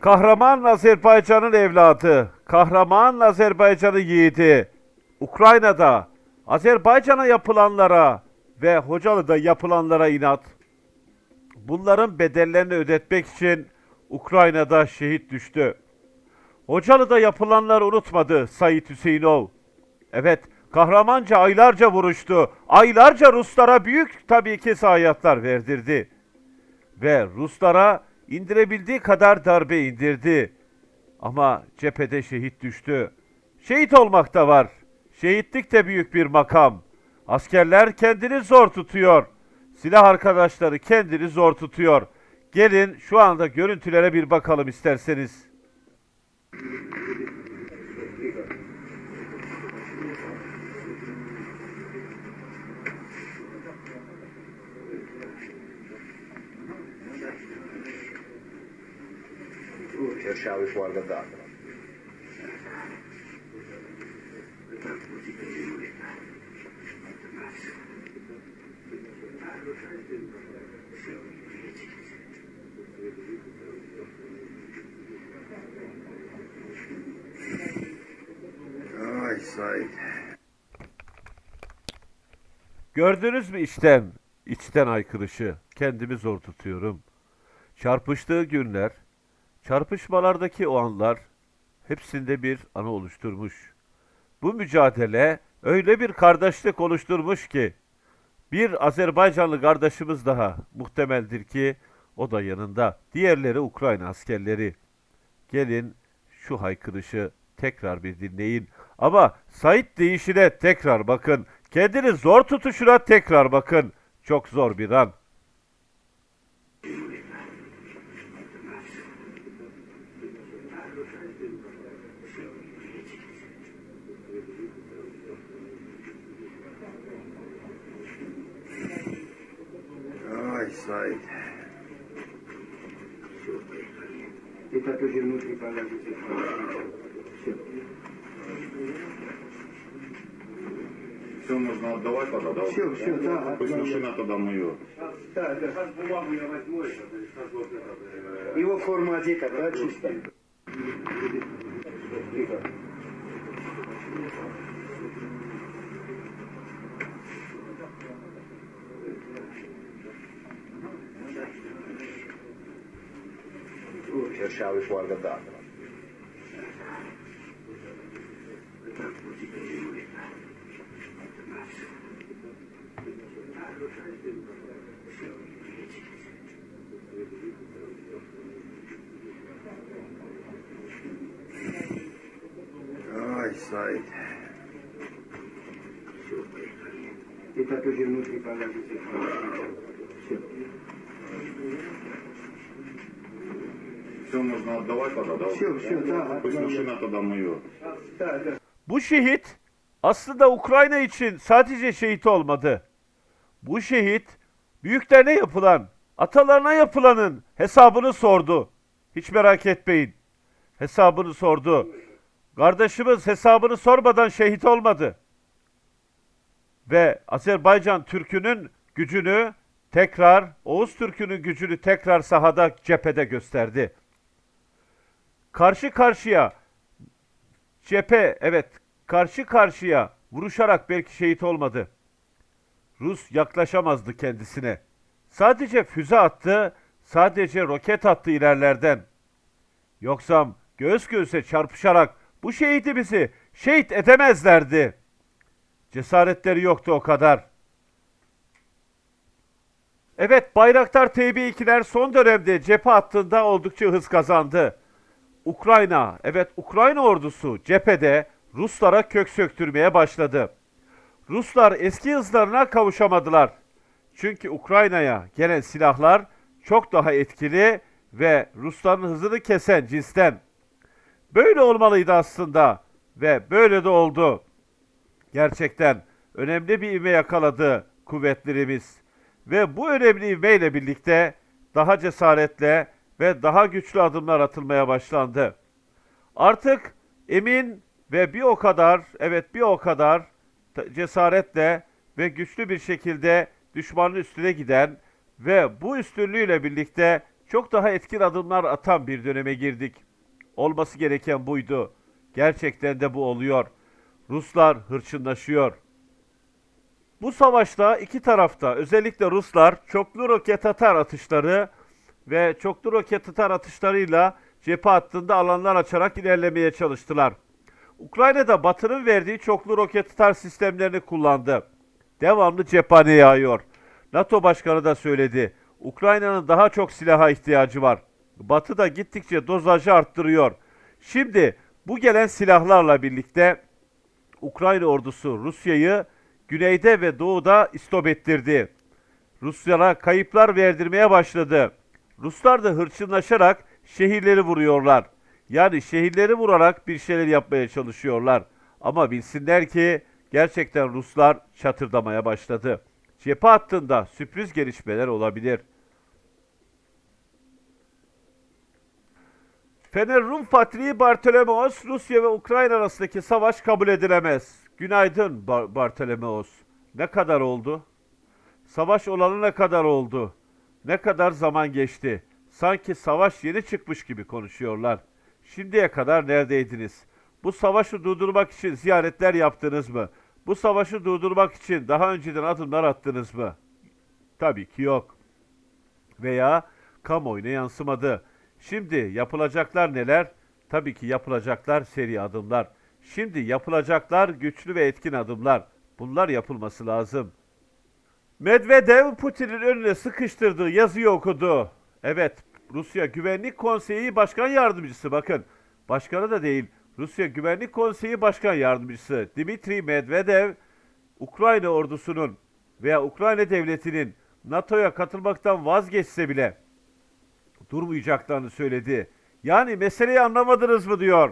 Kahraman Azerbaycan'ın evladı, kahraman Azerbaycan'ın yiğidi, Ukrayna'da Azerbaycan'a yapılanlara ve Hocalı'da yapılanlara inat. Bunların bedellerini ödetmek için Ukrayna'da şehit düştü. Hocalı'da yapılanları unutmadı Sayit Hüseyinov. Evet, kahramanca aylarca vuruştu. Aylarca Ruslara büyük tabii ki zayiatlar verdirdi. Ve Ruslara indirebildiği kadar darbe indirdi. Ama cephede şehit düştü. Şehit olmak da var. Şehitlik de büyük bir makam. Askerler kendini zor tutuyor. Silah arkadaşları kendini zor tutuyor. Gelin şu anda görüntülere bir bakalım isterseniz. Guardadanno. Ay Said. Gördünüz mü içten, içten aykırışı. Kendimi zor tutuyorum. Çarpıştığı günler, çarpışmalardaki o anlar hepsinde bir anı oluşturmuş. Bu mücadele öyle bir kardeşlik oluşturmuş ki bir Azerbaycanlı kardeşimiz daha muhtemeldir ki o da yanında. Diğerleri Ukrayna askerleri. Gelin şu haykırışı tekrar bir dinleyin. Ama Sait deyişine tekrar bakın. Kendini zor tutuşuna tekrar bakın. Çok zor bir an. Ay Said. Это тоже внутри положите. Все. Все нужно отдавать тогда, да? Всё, всё, да, Пусть машина тогда моет. Да, да. Сейчас бумагу я возьму, это, сейчас вот это, Его форма одета, да, чисто? Тихо. Cercavo il guardadanno. Ay Said. Это тоже внутри положите. Все. Все нужно отдавать тогда, да? Всё, всё, да, Пусть отдам. машина тогда моет. Да, да. Bu şehit aslında Ukrayna için sadece şehit olmadı. Bu şehit büyüklerine yapılan, atalarına yapılanın hesabını sordu. Hiç merak etmeyin. Hesabını sordu. Kardeşimiz hesabını sormadan şehit olmadı. Ve Azerbaycan Türk'ünün gücünü tekrar, Oğuz Türk'ünün gücünü tekrar sahada, cephede gösterdi. Karşı karşıya Cephe evet karşı karşıya vuruşarak belki şehit olmadı. Rus yaklaşamazdı kendisine. Sadece füze attı, sadece roket attı ilerlerden. Yoksa göğüs göğüse çarpışarak bu şehidimizi şehit edemezlerdi. Cesaretleri yoktu o kadar. Evet Bayraktar TB2'ler son dönemde cephe hattında oldukça hız kazandı. Ukrayna, evet Ukrayna ordusu cephede Ruslara kök söktürmeye başladı. Ruslar eski hızlarına kavuşamadılar. Çünkü Ukrayna'ya gelen silahlar çok daha etkili ve Rusların hızını kesen cinsten. Böyle olmalıydı aslında ve böyle de oldu. Gerçekten önemli bir ivme yakaladı kuvvetlerimiz. Ve bu önemli ivmeyle birlikte daha cesaretle ve daha güçlü adımlar atılmaya başlandı. Artık emin ve bir o kadar, evet bir o kadar cesaretle ve güçlü bir şekilde düşmanın üstüne giden ve bu üstünlüğüyle birlikte çok daha etkin adımlar atan bir döneme girdik. Olması gereken buydu. Gerçekten de bu oluyor. Ruslar hırçınlaşıyor. Bu savaşta iki tarafta özellikle Ruslar çoklu roket atar atışları ve çoklu roket atar atışlarıyla cephe hattında alanlar açarak ilerlemeye çalıştılar. Ukrayna da Batı'nın verdiği çoklu roket atar sistemlerini kullandı. Devamlı cephane yağıyor. NATO Başkanı da söyledi. Ukrayna'nın daha çok silaha ihtiyacı var. Batı da gittikçe dozajı arttırıyor. Şimdi bu gelen silahlarla birlikte Ukrayna ordusu Rusya'yı güneyde ve doğuda istop ettirdi. Ruslara kayıplar verdirmeye başladı. Ruslar da hırçınlaşarak şehirleri vuruyorlar. Yani şehirleri vurarak bir şeyler yapmaya çalışıyorlar. Ama bilsinler ki gerçekten Ruslar çatırdamaya başladı. Cephe hattında sürpriz gelişmeler olabilir. Fener Rum Patriği Bartolomeos, Rusya ve Ukrayna arasındaki savaş kabul edilemez. Günaydın Bar- Bartolomeos. Ne kadar oldu? Savaş olalı ne kadar oldu? Ne kadar zaman geçti? Sanki savaş yeni çıkmış gibi konuşuyorlar. Şimdiye kadar neredeydiniz? Bu savaşı durdurmak için ziyaretler yaptınız mı? Bu savaşı durdurmak için daha önceden adımlar attınız mı? Tabii ki yok. Veya kamuoyuna yansımadı. Şimdi yapılacaklar neler? Tabii ki yapılacaklar seri adımlar. Şimdi yapılacaklar güçlü ve etkin adımlar. Bunlar yapılması lazım. Medvedev Putin'in önüne sıkıştırdığı yazıyı okudu. Evet, Rusya Güvenlik Konseyi Başkan Yardımcısı bakın. Başkanı da değil, Rusya Güvenlik Konseyi Başkan Yardımcısı Dmitri Medvedev, Ukrayna ordusunun veya Ukrayna devletinin NATO'ya katılmaktan vazgeçse bile durmayacaklarını söyledi. Yani meseleyi anlamadınız mı diyor.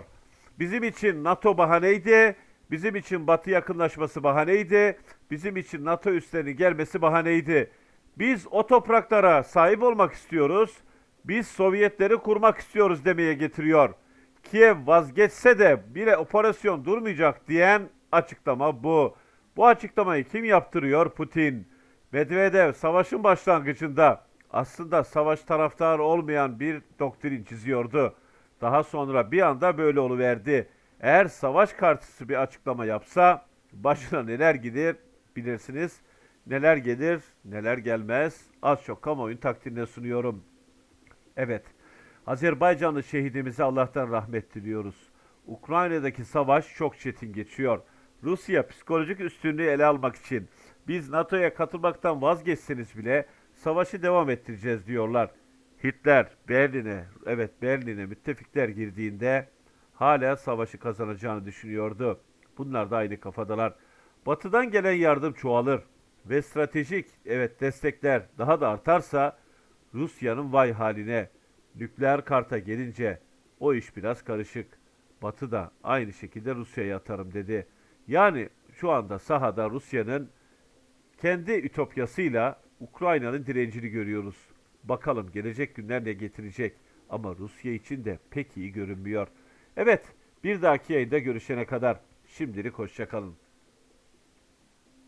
Bizim için NATO bahaneydi, bizim için Batı yakınlaşması bahaneydi, bizim için NATO üslerinin gelmesi bahaneydi. Biz o topraklara sahip olmak istiyoruz, biz Sovyetleri kurmak istiyoruz demeye getiriyor. Kiev vazgeçse de bile operasyon durmayacak diyen açıklama bu. Bu açıklamayı kim yaptırıyor? Putin. Medvedev savaşın başlangıcında aslında savaş taraftarı olmayan bir doktrin çiziyordu. Daha sonra bir anda böyle oluverdi. Eğer savaş karşısı bir açıklama yapsa başına neler gider bilirsiniz. Neler gelir, neler gelmez. Az çok kamuoyun takdirine sunuyorum. Evet, Azerbaycanlı şehidimize Allah'tan rahmet diliyoruz. Ukrayna'daki savaş çok çetin geçiyor. Rusya psikolojik üstünlüğü ele almak için biz NATO'ya katılmaktan vazgeçseniz bile savaşı devam ettireceğiz diyorlar. Hitler Berlin'e, evet Berlin'e müttefikler girdiğinde hala savaşı kazanacağını düşünüyordu. Bunlar da aynı kafadalar. Batı'dan gelen yardım çoğalır ve stratejik evet destekler daha da artarsa Rusya'nın vay haline nükleer karta gelince o iş biraz karışık. Batı da aynı şekilde Rusya'ya atarım dedi. Yani şu anda sahada Rusya'nın kendi ütopyasıyla Ukrayna'nın direncini görüyoruz. Bakalım gelecek günler ne getirecek. Ama Rusya için de pek iyi görünmüyor. Evet, bir dahaki yayında görüşene kadar şimdilik hoşçakalın.